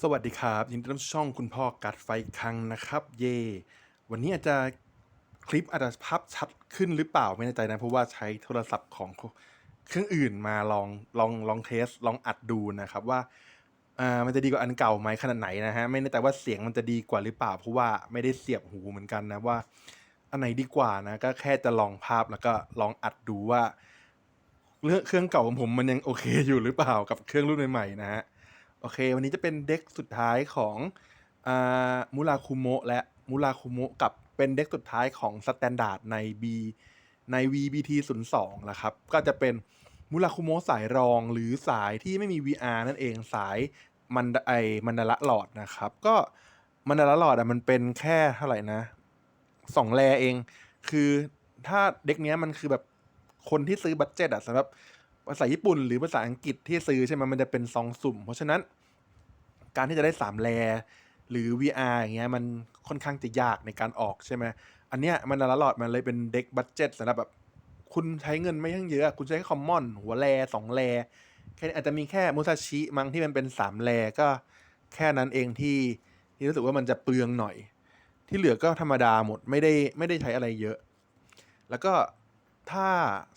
สวัสดีครับยินดีต้อนรับช่องคุณพ่อกัดไฟครั้งนะครับ เย่วันนี้อาจจะคลิปอาจจะภาพชัดขึ้นหรือเปล่าไม่แน่ใจนะ เพราะว่าใช้โทรศัพท์ของเครื่องอื่นมาลองลองลองเทส ลองอัดดูนะครับว่าอ่ามันจะดีกว่าอันเก่าไหมขนาดไหนนะฮะไม่แน่ใจว่าเสียงมันจะดีกว่าหรือเปล่า เพราะว่าไม่ได้เสียบหูเหมือนกันนะว่า อันไหนดีกว่านะ ก็แค่จะลองภาพแล้วก็ลองอัดดูว่าเรื่องเครื่องเก่าของผมมันยังโอเคอยู่หรือเปล่ากับเครื่องรุ่นใหม่ๆนะฮะ โอเค วันนี้จะเป็นเด็กสุดท้ายของอ่ามูราคุโมะและมูราคุโมะกับเป็นเด็กสุดท้ายของสแตนดาร์ดใน B ใน VBT 0 2นะครับ ก็จะเป็นมูราคุโมะสายรองหรือสายที่ไม่มี VR นั่นเองสายมันไอมันดาระหลอดนะครับ ก็มันดาระหลอดอะมันเป็นแค่เท่าไหร่นะสองแรเอง คือถ้าเด็กเนี้ยมันคือแบบคนที่ซื้อบัตเจ็ตอะสำหรับ ภาษาญี่ปุ่นหรือภาษาอังกฤษที่ซื้อใช่ไหมมันจะเป็นซองสุ่ม เพราะฉะนั้นการที่จะได้สามแลหรือ VR อย่างเงี้ยมันค่อนข้างจะยากในการออกใช่ไหมอันเนี้ยมันละลอดมันเลยเป็นเด็กบัตเจ็ตสำหรับแบบคุณใช้เงินไม่ทั้งเยอะ คุณใช้คอมมอน หัวแลสองแลแค่นี้อาจจะมีแค่มุซาชิมั้งที่มันเป็นสามแลก็แค่นั้นเองที่ที่รู้สึกว่ามันจะเปลืองหน่อย ที่เหลือก็ธรรมดาหมดไม่ได้ไม่ได้ใช้อะไรเยอะ แล้วก็ ถ้า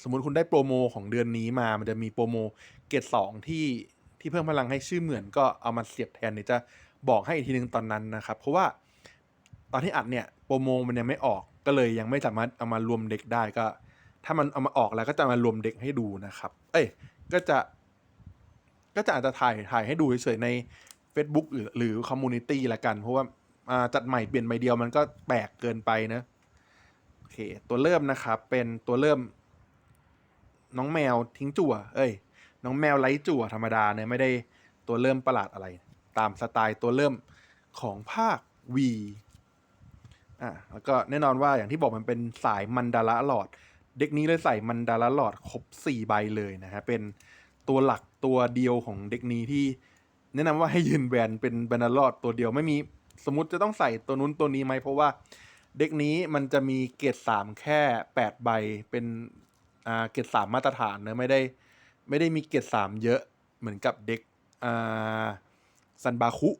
สมมุติคุณได้โปรโมของเดือนนี้มา มันจะมีโปรโมเกรดสองที่ที่เพิ่มพลังให้ชื่อเหมือนก็เอามาเสียบแทนเดี๋ยจะบอกให้อีกทีนึงตอนนั้นนะครับ เพราะว่าตอนที่อัดเนี่ยโปรโมมันยังไม่ออกก็เลยยังไม่สามารถเอามารวมเด็กได้ก็ ถ้ามันเอามาออกแล้วก็จะมารวมเด็กให้ดูนะครับ เอ้ยก็จะ ก็จะอาจจะถ่ายถ่ายให้ดูเฉยๆใน Facebook หรือหรือคอมมูนิตี้ละกัน เพราะว่าอ่าจัดใหม่เปลี่ยนใบเดียวมันก็แปลกเกินไปนะ เค ตัวเริ่มนะครับ เป็นตัวเริ่ม น้องแมวทิ้งจั่ว เอ้ย น้องแมวไร้จั่วธรรมดาเนี่ยไม่ได้ตัวเริ่มประหลาดอะไร ตามสไตล์ตัวเริ่มของภาค V อะแล้วก็แน่นอนว่าอย่างที่บอกมันเป็นสายมันดาระหลอด เด็กนี้เลยใส่มันดาระหลอดครบ 4 ใบเลยนะฮะ เป็นตัวหลักตัวเดียวของเด็กนี้ที่แนะนำว่าให้ยืนแบนเป็นแบนดาลอดตัวเดียวไม่มีสมมติจะต้องใส่ตัวนู้นตัวนี้ไหมเพราะว่า เด็กนี้มันจะมีเกรดสามแค่แปดใบเป็นอ่าเกรดสามมาตรฐานเนะไม่ได้ไม่ได้มีเกรดสามเยอะเหมือนกับเด็กอ่าซันบาคุ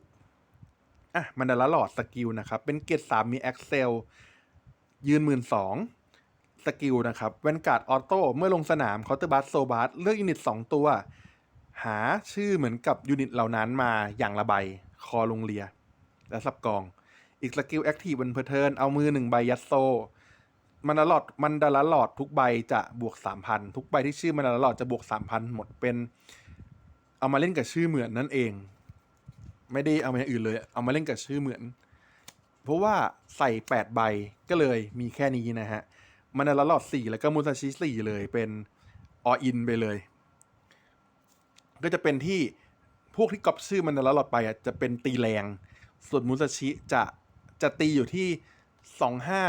อะมันดาลลอดสกิลนะครับ เป็นเกรดสามมีแอคเซลยืนหมื่นสองสกิลนะครับแวนการ์ดออโต้เมื่อลงสนามเคาน์เตอร์บัสโซบัสเลือกยูนิตสองตัว หาชื่อเหมือนกับยูนิตเหล่านั้นมาอย่างละใบ คอลงเรีย และสับกอง อีกสกิลแอคทีฟบนเพอร์เทิร์นเอามือหนึ่งใบยัดโซ มันดาลอดมันดาลลอดทุกใบจะบวกสามพันทุกใบที่ชื่อมันดาลลอดจะบวกสามพันหมดเป็น เอามาเล่นกับชื่อเหมือนนั่นเอง ไม่ได้เอามาอย่างอื่นเลย เอามาเล่นกับชื่อเหมือน เพราะว่าใส่แปดใบก็เลยมีแค่นี้นะฮะ มันดาลลอดสี่แล้วก็มูซาชิสี่เลยเป็นออินไปเลย ก็จะเป็นที่พวกที่ก๊อปชื่อมันแล้วหลอดไปอะจะเป็นตีแรงส่วนมุซาชิจะ จะตีอยู่ที่สองห้า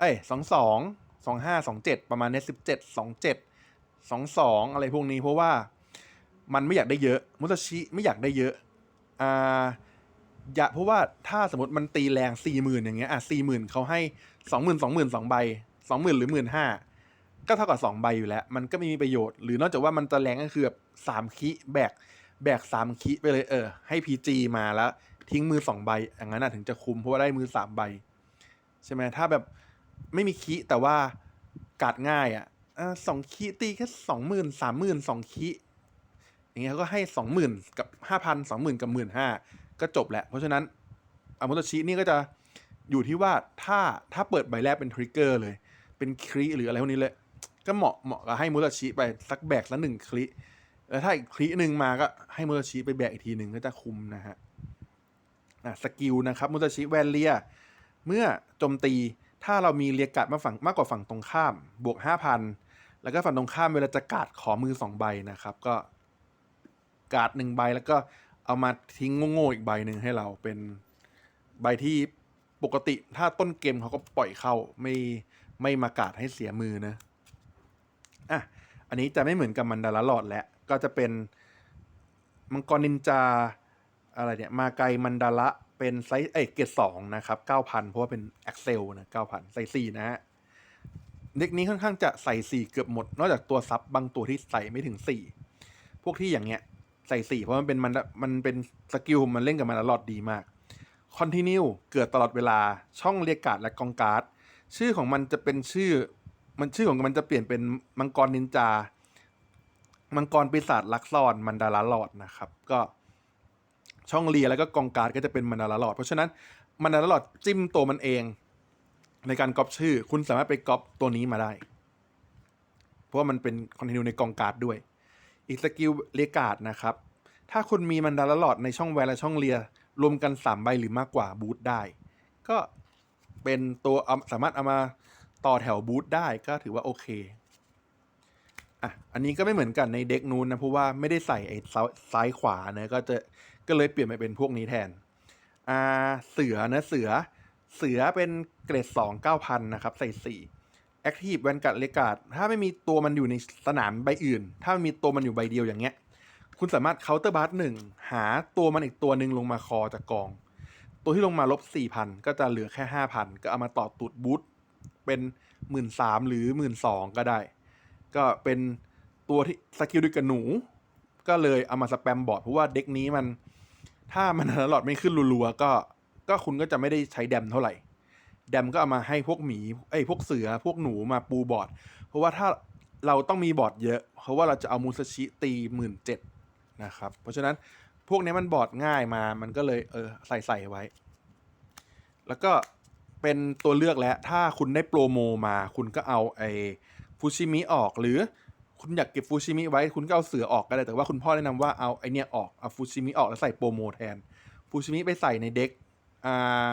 เอ้ยสองสองสองห้าสองเจ็ดประมาณนี้สิบเจ็ดสองเจ็ดสองสองอะไรพวกนี้เพราะว่ามันไม่อยากได้เยอะ มุซาชิไม่อยากได้เยอะอ่าอย่าเพราะว่าถ้าสมมติมันตีแรงสี่หมื่นอย่างเงี้ยอะสี่หมื่นเขาให้สองหมื่นสองหมื่นสองใบสองหมื่นหรือหมื่นห้าก็เท่ากับสองใบอยู่แล้ว มันก็ไม่มีประโยชน์ หรือนอกจากว่ามันจะแรงก็คือแบบสามคิแบกแบกสามคิไปเลยเออ ให้พีจีมาแล้ว ทิ้งมือสองใบอย่างนั้นนะถึงจะคุมเพราะว่าได้มือสามใบ ใช่ไหมถ้าแบบไม่มีคิแต่ว่าการดง่ายอะอะสองคิตีแค่สองหมื่นสามหมื่นสองคิอย่างเงี้ยก็ให้สองหมื่นกับห้าพันสองหมื่นกับหมื่นห้าก็จบแหละ เพราะฉะนั้นอามุตชินี่ก็จะอยู่ที่ว่าถ้าถ้าเปิดใบแรกเป็นทริกเกอร์เลย เป็นคริหรืออะไรพวกนี้เลย ก็เหมาะเหมาะกับให้มุตชิไปสักแบกละหนึ่งคลิแล้วถ้าอีกคลิหนึ่งมาก็ให้มุตชิไปแบกอีกทีหนึ่งก็จะคุมนะฮะ สกิลนะครับมุตชิแวนเลีย เมื่อโจมตีถ้าเรามีเรียกาดมาฝั่งมากกว่าฝั่งตรงข้าม บวกห้าพันแล้วก็ฝั่งตรงข้ามเวลาจะกาดขอมือสองใบนะครับ ก็กาดหนึ่งใบแล้วก็เอามาทิ้งโง่ๆอีกใบหนึ่งให้เราเป็นใบที่ปกติถ้าต้นเกมเขาก็ปล่อยเข้าไม่ไม่มาการ์ดให้เสียมือนะอะอันนี้จะไม่เหมือนกับมันดาราหลอดแล้วก็จะเป็นมังกรนินจา อะไรเนี่ย มาไกลมันดาระเป็นไซส์เอ้ยเกรดสองนะครับเก้าพันเพราะว่าเป็นแอคเซลนะเก้าพันใส่สี่นะฮะเด็กนี้ค่อนข้างจะใส่สี่เกือบหมด นอกจากตัวซับบางตัวที่ใส่ไม่ถึงสี่พวกที่อย่างเงี้ยใส่สี่เพราะมันเป็นมันมันเป็นสกิลมันเล่นกับมันตลอดดีมาก Continue เกิดตลอดเวลาช่องเรียกการ์ดและกองการ์ดชื่อของมันจะเป็นชื่อ มันชื่อของมันจะเปลี่ยนเป็นมังกรนินจา มังกรปีศาจลักซอนมันดาราลอดนะครับ ก็ ช่องเรียแล้วก็กองการ์ดก็จะเป็นมันดาราลอด เพราะฉะนั้นมันดาราลอดจิ้มตัวมันเอง ในการก๊อปชื่อ คุณสามารถไปก๊อปตัวนี้มาได้ เพราะว่ามันเป็นคอนเทนต์ในกองการ์ดด้วย อีกสกิลเรียการ์ดนะครับ ถ้าคุณมีมันดาราลอดในช่องแวนและช่องเรียรวมกัน 3 ใบหรือมากกว่าบูทได้ ก็เป็นตัวสามารถเอามาต่อแถวบูทได้ก็ถือว่าโอเค อะ อันนี้ก็ไม่เหมือนกันในเด็กนู้นนะ เพราะว่าไม่ได้ใส่ไอ้ซ้ายซ้ายขวานะก็จะ ก็เลยเปลี่ยนมาเป็นพวกนี้แทนอ่าเสือนะเสือเสือเป็นเกรดสองเก้าพันนะครับ ใส่สี่แอคทีฟแวนกัดเลกาดถ้าไม่มีตัวมันอยู่ในสนามใบอื่น ถ้ามันมีตัวมันอยู่ใบเดียวอย่างเงี้ย คุณสามารถเคาน์เตอร์บาร์หนึ่งหาตัวมันอีกตัวหนึ่งลงมาคอจากกอง ตัวที่ลงมาลบสี่พันก็จะเหลือแค่ห้าพันก็เอามาต่อตูดบูทเป็นหมื่นสามหรือหมื่นสองก็ได้ ก็เป็นตัวที่สกิลด้วยกับหนู ก็เลยเอามาสแปมบอร์ดเพราะว่าเด็กนี้มัน ถ้ามันหลอดไม่ขึ้นรัวๆก็ก็คุณก็จะไม่ได้ใช้แดมเท่าไหร่ แดมก็เอามาให้พวกหมีไอ้พวกเสือพวกหนูมาปูบอร์ด เพราะว่าถ้าเราต้องมีบอร์ดเยอะ เพราะว่าเราจะเอามูซาชิตีหมื่นเจ็ดนะครับ เพราะฉะนั้นพวกนี้มันบอร์ดง่ายมา มันก็เลยเออใส่ใส่ไว้ แล้วก็เป็นตัวเลือกแล้ว ถ้าคุณได้โปรโมมา คุณก็เอาไอ้ฟูชิมิออกหรือ คุณอยากเก็บฟูชิมิไว้คุณก็เอาเสือออกก็ได้แต่ว่าคุณพ่อแนะนำว่าเอาไอเนี้ยออกเอาฟูชิมิออกแล้วใส่โปรโมแทนฟูชิมิไปใส่ในเด็กอ่า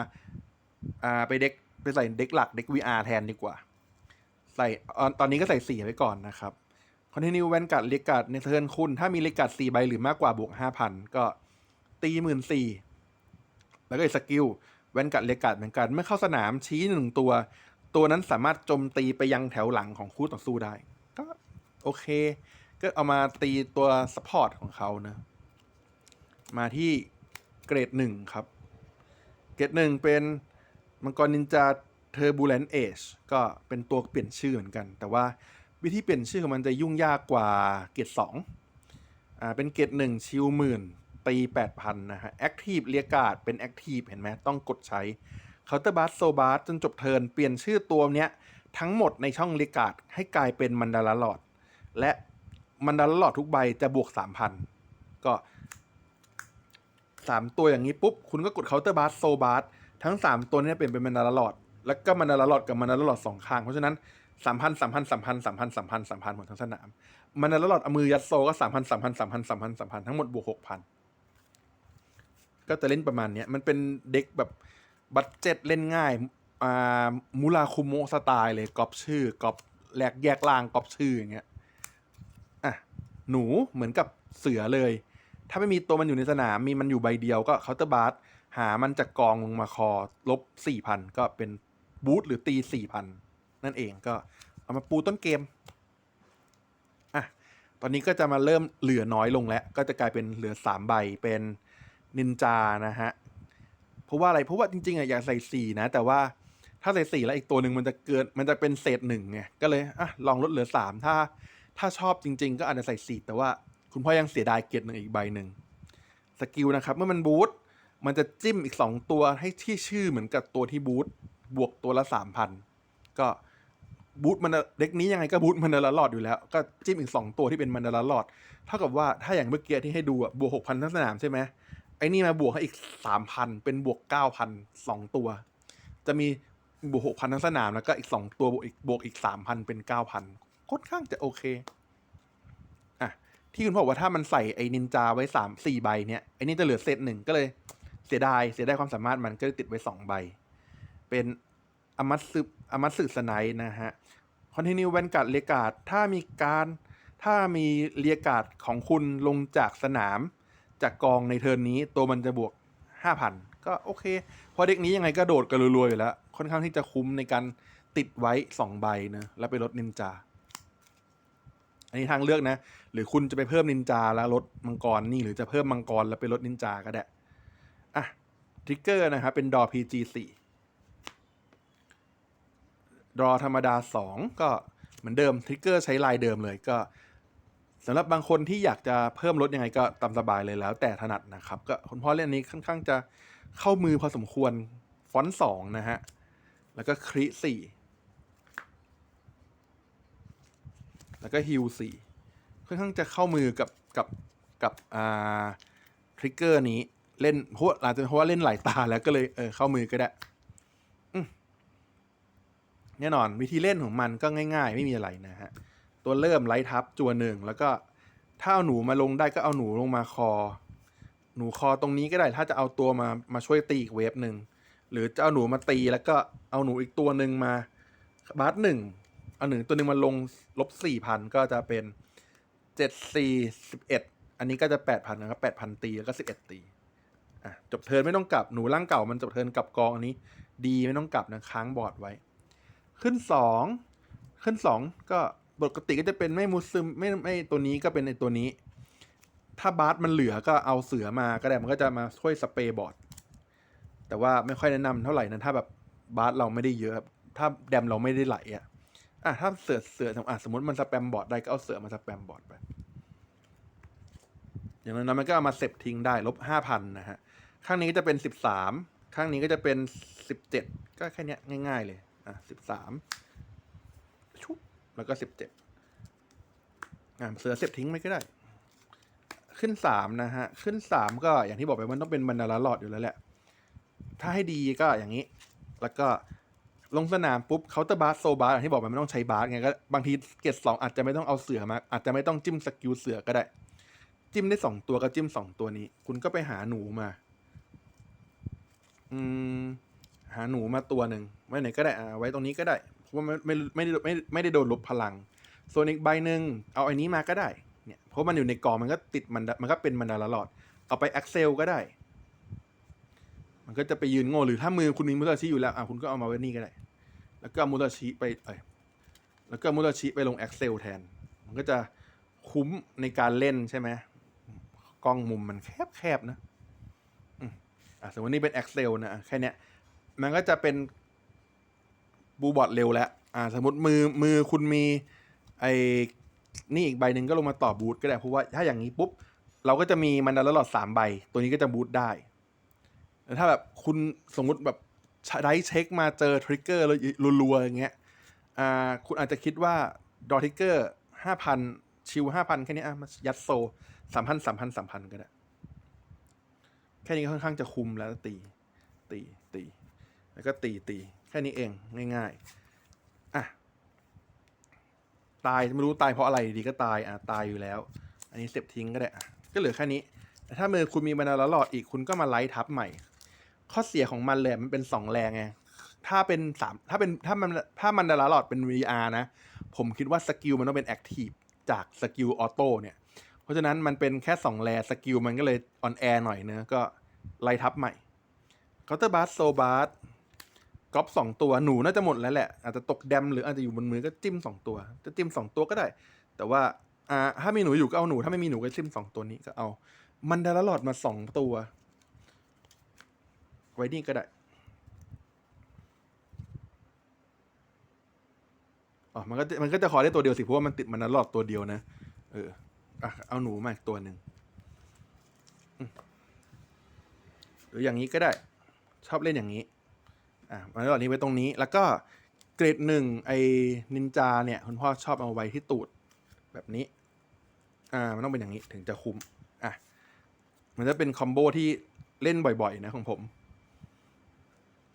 อ่าไปเด็กไปใส่เด็กหลักเด็ก VR แทนดีกว่า ใส่ตอนนี้ก็ใส่สี่ไว้ก่อนนะครับคอนเทนิวแวนกัดเลกัดในเทิร์นคุณ ถ้ามีเลกัดสี่ใบหรือมากกว่าบวกห้าพันก็ตีหมื่นสี่แล้วก็อีกสกิลแวนกัดเลกัดเหมือนกันเมื่อเข้าสนามชี้หนึ่งตัว ตัวนั้นสามารถโจมตีไปยังแถวหลังของคู่ต่อสู้ได้ โอเค ก็เอามาตีตัวซัพพอร์ตของเขานะ มาที่เกรดหนึ่งครับ เกรดหนึ่งเป็นมังกรนินจาเทอร์บูเลนเอชก็เป็นตัวเปลี่ยนชื่อเหมือนกัน แต่ว่าวิธีเปลี่ยนชื่อของมันจะยุ่งยากกว่าเกรดสองอ่า เป็นเกรดหนึ่งชิวหมื่นตีแปดพันนะฮะแอคทีฟเรียกาดเป็นแอคทีฟเห็นไหมต้องกดใช้เคาน์เตอร์บัสโซบัสจนจบเทิร์นเปลี่ยนชื่อตัวเนี้ยทั้งหมดในช่องเรียกาดให้กลายเป็นมันดาราลอด และมันดาราลอดทุกใบจะบวกสามพันก็สามตัวอย่างนี้ปุ๊บ คุณก็กดเคาน์เตอร์บัสโซบัสทั้งสามตัวนี้เปลี่ยนเป็นมันดาราลอด แล้วก็มันดาราลอดกับมันดาราลอดสองข้าง เพราะฉะนั้นสามพันสามพันสามพันสามพันสามพันสามพันหมดทั้งสนาม มันดาราลอดเอามือยัดโซก็สามพันสามพันสามพันสามพันสามพันทั้งหมดบวกหกพันก็จะเล่นประมาณเนี้ยมันเป็นเด็กแบบบัตเจ็ตเล่นง่ายอ่ามูราคุโมสไตล์เลยกอบชื่อกอบแลกแยกล่างกอบชื่ออย่างเงี้ย หนูเหมือนกับเสือเลย ถ้าไม่มีตัวมันอยู่ในสนามมีมันอยู่ใบเดียวก็เคาน์เตอร์บาร์หามันจากกองลงมาคอลบสี่พันก็เป็นบูทหรือตีสี่พันนั่นเองก็เอามาปูต้นเกมอะตอนนี้ก็จะมาเริ่มเหลือน้อยลงแล้ว ก็จะกลายเป็นเหลือสามใบเป็นนินจานะฮะเพราะว่าอะไรเพราะว่าจริงๆอะอยากใส่สี่นะ แต่ว่าถ้าใส่สี่แล้วอีกตัวหนึ่งมันจะเกินมันจะเป็นเศษหนึ่งไงก็เลยอะลองลดเหลือสามถ้า ถ้าชอบจริง ๆ ก็อาจจะใส่สีแต่ว่าคุณพ่อยังเสียดายเกียรติหนึ่งอีกใบหนึ่งสกิลนะครับ เมื่อมันบูทมันจะจิ้มอีกสองตัวให้ที่ชื่อเหมือนกับตัวที่บูทบวกตัวละสามพันก็บูทมันเด็กนี้ยังไงก็บูทมันดาราลอดอยู่แล้ว ก็จิ้มอีกสองตัวที่เป็นมันดาราลอด เท่ากับว่าถ้าอย่างเมื่อกี้ที่ให้ดูอะบวกหกพันทั้งสนามใช่ไหมไอ้นี่มาบวกให้อีกสามพันเป็นบวกเก้าพันสองตัว จะมีบวกหกพันทั้งสนามแล้วก็อีกสองตัวบวกอีกบวกอีกสามพันเป็นเก้าพัน ค่อนข้างจะโอเค อะ ที่คุณบอกว่าถ้ามันใส่ไอ้นินจาไว้สามสี่ใบเนี่ยไอ้นี่จะเหลือเศษหนึ่งก็เลยเสียดายเสียดายความสามารถมันก็เลยติดไว้สองใบ เป็นอมัตสึอมัตสึสไนนะฮะคอนติเนียแวนการ์ดเรียกาดถ้ามีการถ้ามีเรียกาดของคุณลงจากสนาม จากกองในเทิร์นนี้ตัวมันจะบวก5,000ก็โอเคเพราะเด็กนี้ยังไงก็โดดกันรัวๆอยู่แล้ว ค่อนข้างที่จะคุ้มในการติดไว้2ใบนะแล้วไปลดนินจา อันนี้ทางเลือกนะ หรือคุณจะไปเพิ่มนินจาแล้วลดมังกรนี่หรือจะเพิ่มมังกรแล้วไปลดนินจาก็ได้อะทริกเกอร์นะครับเป็นดอ PG4 ดอธรรมดา 2 ก็เหมือนเดิมทริกเกอร์ใช้ลายเดิมเลยก็สำหรับบางคนที่อยากจะเพิ่มลดยังไงก็ตามสบายเลยแล้ว แต่ถนัดนะครับ ก็คุณพ่อเล่นอันนี้ค่อนข้างจะเข้ามือพอสมควรฟอนต์สองนะฮะ แล้วก็คริสี่ แล้วก็ฮิลสี่ค่อนข้างจะเข้ามือกับกับกับอ่าทริกเกอร์นี้เล่นเพราะอาจจะเพราะว่าเล่นหลายตาแล้วก็เลยเออเข้ามือก็ได้แน่นอนวิธีเล่นของมันก็ง่ายๆ ไม่มีอะไรนะฮะ ตัวเริ่มไลท์ทับจัวหนึ่งแล้วก็ถ้าเอาหนูมาลงได้ก็เอาหนูลงมาคอ หนูคอตรงนี้ก็ได้ ถ้าจะเอาตัวมามาช่วยตีอีกเวฟหนึ่งหรือจะเอาหนูมาตีแล้วก็เอาหนูอีกตัวหนึ่งมาบาสหนึ่ง อาหนึ่งตัวหนึ่งมาลงลบสี่พันก็จะเป็นเจ็ดสี่สิบเอ็ดอันนี้ก็จะแปดพันนะครับแปดพันตีแล้วก็สิบเอ็ดตีอะจบเทิร์นไม่ต้องกลับหนูร่างเก่ามันจบเทิร์นกลับกองอันนี้ ดีไม่ต้องกลับนะค้างบอร์ดไว้ ขึ้นสองขึ้นสองก็ปกติก็จะเป็นไม่มุซึมไม่ไม่ตัวนี้ก็เป็นในตัวนี้ ถ้าบาร์สมันเหลือก็เอาเสือมาก็ได้มันก็จะมาช่วยสเปรย์บอร์ดแต่ว่าไม่ค่อยแนะนำเท่าไหร่นะถ้าแบบบาร์สเราไม่ได้เยอะ ถ้าแดมเราไม่ได้ไหลอะ อะถ้าเสือเสืออะสมมติมันสแปมบอร์ดได้ก็เอาเสือมาสแปมบอร์ดไป อย่างนั้นมันก็เอามาเสพทิ้งได้ลบห้าพันนะฮะ ข้างนี้ก็จะเป็นสิบสามข้างนี้ก็จะเป็นสิบเจ็ดก็แค่เนี้ยง่าย ๆ เลย อะสิบสามชุบแล้วก็สิบเจ็ดอะเสือเสพทิ้งไม่ก็ได้ ขึ้นสามนะฮะ ขึ้นสามก็อย่างที่บอกไปมันต้องเป็นบรรดาลลอดอยู่แล้วแหละ ถ้าให้ดีก็อย่างนี้ แล้วก็ ลงสนามปุ๊บเขาน์เตอร์บาสโซบาสอย่างที่บอกไปไม่ต้องใช้บาสไงก็บางทีเกตสองอาจจะไม่ต้องเอาเสือมา อาจจะไม่ต้องจิ้มสกิลเสือก็ได้ จิ้มได้สองตัวก็จิ้มสองตัวนี้ คุณก็ไปหาหนูมา อืม หาหนูมาตัวหนึ่งไว้ไหนก็ได้อ่าไว้ตรงนี้ก็ได้เพราะว่าไม่ไม่ไม่ได้ไม่ไม่ได้โดนลบพลังส่วนอีกใบหนึ่งเอาอันนี้มาก็ได้เนี่ยเพราะมันอยู่ในกองมันก็ติดมันมันก็เป็นมันดาลลอด เอาไป Excel ก็ได้ มันก็จะไปยืนโง่หรือถ้ามือคุณมีมุตาชิอยู่แล้วอะคุณก็เอามาไว้นี่ก็ได้ แล้วก็มุตาชิไปเอ้ยแล้วก็มุตาชิไปลง Excel แทน มันก็จะคุ้มในการเล่นใช่ไหมกล้องมุมมันแคบๆนะอะสมมตินี่เป็น Excel นะอะแค่เนี้ยมันก็จะเป็นบูบอร์ดเร็วแล้วอ่าสมมติมือมือคุณมีไอ้นี่อีกใบหนึ่งก็ลงมาต่อบูทก็ได้เพราะว่าถ้าอย่างนี้ปุ๊บ เราก็จะมีมันดาลลอดสามใบ ตัวนี้ก็จะบูทได้ ถ้าแบบคุณสมมุติแบบได้เช็คมาเจอทริกเกอร์แล้วรัวๆอย่างเงี้ยอ่าคุณอาจจะคิดว่าดอทริกเกอร์ห้าพันชิวห้าพันแค่นี้อะมายัดโซสามพันสามพันสามพันก็ได้ แค่นี้ก็ค่อนข้างจะคุมแล้วตี ตีตี แล้วก็ตีตี แค่นี้เองง่ายๆอะตายไม่รู้ตายเพราะอะไรดีก็ตายอะตายอยู่แล้ว อันนี้เสียบทิ้งก็ได้อะก็เหลือแค่นี้แต่ถ้ามือคุณมีบรรดาลหลอดอีกคุณก็มาไลท์ทับใหม่ ข้อเสียของมันเลยมันเป็นสองแรงไงถ้าเป็นสามถ้าเป็นถ้ามันถ้ามันดาราหลอดเป็น VR นะ ผมคิดว่าสกิลมันต้องเป็นแอคทีฟจากสกิลออโต้เนี่ย เพราะฉะนั้นมันเป็นแค่สองแรสกิลมันก็เลยออนแอร์หน่อยเนะก็ไล่ทับใหม่เคาน์เตอร์บาสโซบาสก๊อปสองตัวหนูน่าจะหมดแล้วแหละ อาจจะตกแดมหรืออาจจะอยู่บนมือก็จิ้มสองตัว จะจิ้มสองตัวก็ได้ แต่ว่าอ่าถ้ามีหนูอยู่ก็เอาหนู ถ้าไม่มีหนูก็จิ้มสองตัวนี้ก็เอา มันดาราหลอดมาสองตัว ไว้นี่ก็ได้อ๋อมันก็มันก็จะขอได้ตัวเดียวสิเพราะว่ามันติดมันนั้นหลอดตัวเดียวนะ เอออะเอาหนูมาอีกตัวหนึ่งหรืออย่างนี้ก็ได้ ชอบเล่นอย่างนี้ อะมันหลอดนี้ไว้ตรงนี้ แล้วก็เกรดหนึ่งไอ้นินจาเนี่ยคุณพ่อชอบเอาไว้ที่ตูดแบบนี้ อ่า มันต้องเป็นอย่างนี้ถึงจะคุ้ม อะ มันจะเป็นคอมโบที่เล่นบ่อยๆ นะของผม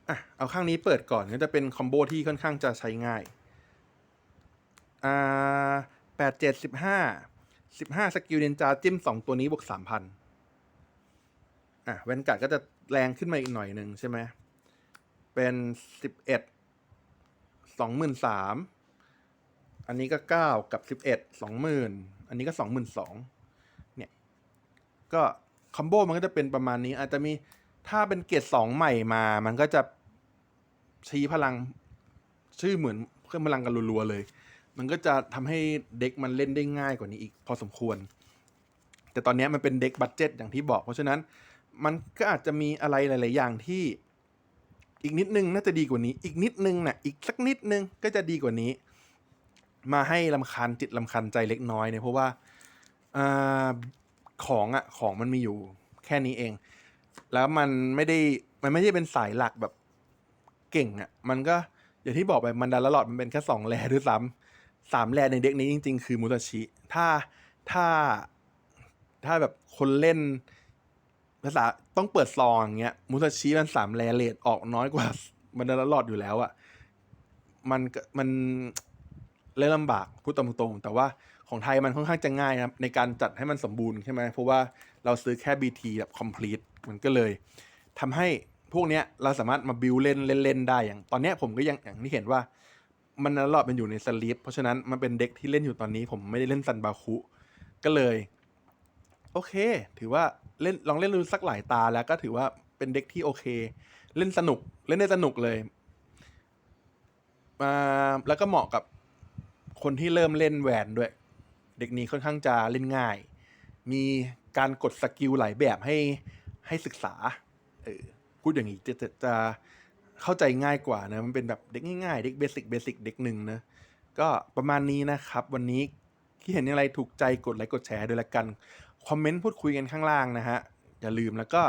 อะเอาข้างนี้เปิดก่อนก็จะเป็นคอมโบที่ค่อนข้างจะใช้ง่าย อ่าแปดเจ็ดสิบห้าสิบห้าสกิลเนนจาจิ้มสองตัวนี้บวกสามพันอะแวนการ์ดก็จะแรงขึ้นมาอีกหน่อยหนึ่งใช่ไหม เป็นสิบเอ็ดสองหมื่นสามอันนี้ก็เก้ากับสิบเอ็ดสองหมื่นอันนี้ก็สองหมื่นสองเนี่ย ก็คอมโบมันก็จะเป็นประมาณนี้อาจจะมี ถ้าเป็นเกรดสองใหม่มา มันก็จะชี้พลัง ชื่อเหมือนเครื่อพลังกันรัวๆเลย มันก็จะทำให้เด็กมันเล่นได้ง่ายกว่านี้อีก พอสมควร แต่ตอนนี้มันเป็นเด็กบัตเจ็ตอย่างที่บอก เพราะฉะนั้นมันก็อาจจะมีอะไรหลาย ๆ อย่างที่อีกนิดนึงน่าจะดีกว่านี้ อีกนิดนึงนะ่ะ อีกสักนิดนึงก็จะดีกว่านี้ มาให้ลำคาญจิตลำคาญใจเล็กน้อยเนี่ยเพราะว่าอของอะของมันมีอยู่แค่นี้เอง แล้วมันไม่ได้มันไม่ได้เป็นสายหลักแบบเก่งอะมันก็อย่างที่บอกไปมันดาละลอดมันเป็นแค่สองแร่ด้วยซ้ำสามแร่ในเด็กนี้จริง ๆ คือมุตาชิ ถ้าถ้าถ้าแบบคนเล่นภาษาต้องเปิดซองอย่างเงี้ยมุตาชิมันสามแร่เลทออกน้อยกว่ามันดาละลอดอยู่แล้วอะมันมันเล่นลำบากพูดตรงๆแต่ว่าของไทยมันค่อนข้างจะง่ายนะครับในการจัดให้มันสมบูรณ์ใช่ไหมเพราะว่าเราซื้อแค่ BT แบบ complete มันก็เลยทำให้พวกเนี้ยเราสามารถมาบิวเล่นเล่นๆได้อย่างตอนเนี้ยผมก็ยังอย่างที่เห็นว่า มันดาละลอดมันอยู่ในสลีปเพราะฉะนั้นมันเป็นเด็กที่เล่นอยู่ตอนนี้ ผมไม่ได้เล่นซันบาคุก็เลย โอเค ถือว่าเล่นลองเล่นดูสักหลายตาแล้วก็ถือว่าเป็นเด็กที่โอเค เล่นสนุกเล่นได้สนุกเลยมาแล้วก็เหมาะกับคนที่เริ่มเล่นแหวนด้วย เด็กนี้ค่อนข้างจะเล่นง่าย มีการกดสกิลหลายแบบให้ ให้ศึกษา เออพูดอย่างนี้จะจะจะเข้าใจง่ายกว่านะ มันเป็นแบบเด็กง่ายๆ เด็กเบสิกเบสิกเด็กหนึ่งนะ ก็ประมาณนี้นะครับ วันนี้ที่เห็นอะไรถูกใจกดไลค์กดแชร์ด้วยละกัน คอมเมนต์พูดคุยกันข้างล่างนะฮะ อย่าลืมแล้วก็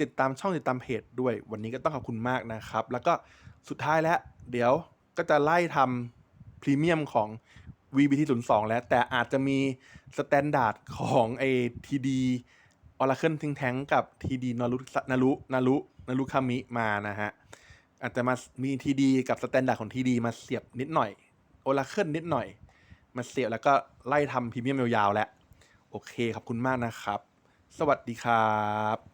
ติดตามช่องติดตามเพจด้วย วันนี้ก็ต้องขอบคุณมากนะครับ แล้วก็สุดท้ายแล้ว เดี๋ยวก็จะไล่ทำพรีเมียมของ VBT 0 2 แล้ว แต่อาจจะมีสแตนดาร์ดของไออราเคิลทิงแทงกับทีดีนารุนารุนารุนารุคามิมานะฮะ อาจจะมามีทีดีกับสแตนดาร์ดของทีดีมาเสียบนิดหน่อยโอราเคิลนิดหน่อย มาเสียบแล้วก็ไล่ทำพรีเมียมยาวๆแล้ว โอเคขอบคุณมากนะครับ สวัสดีครับ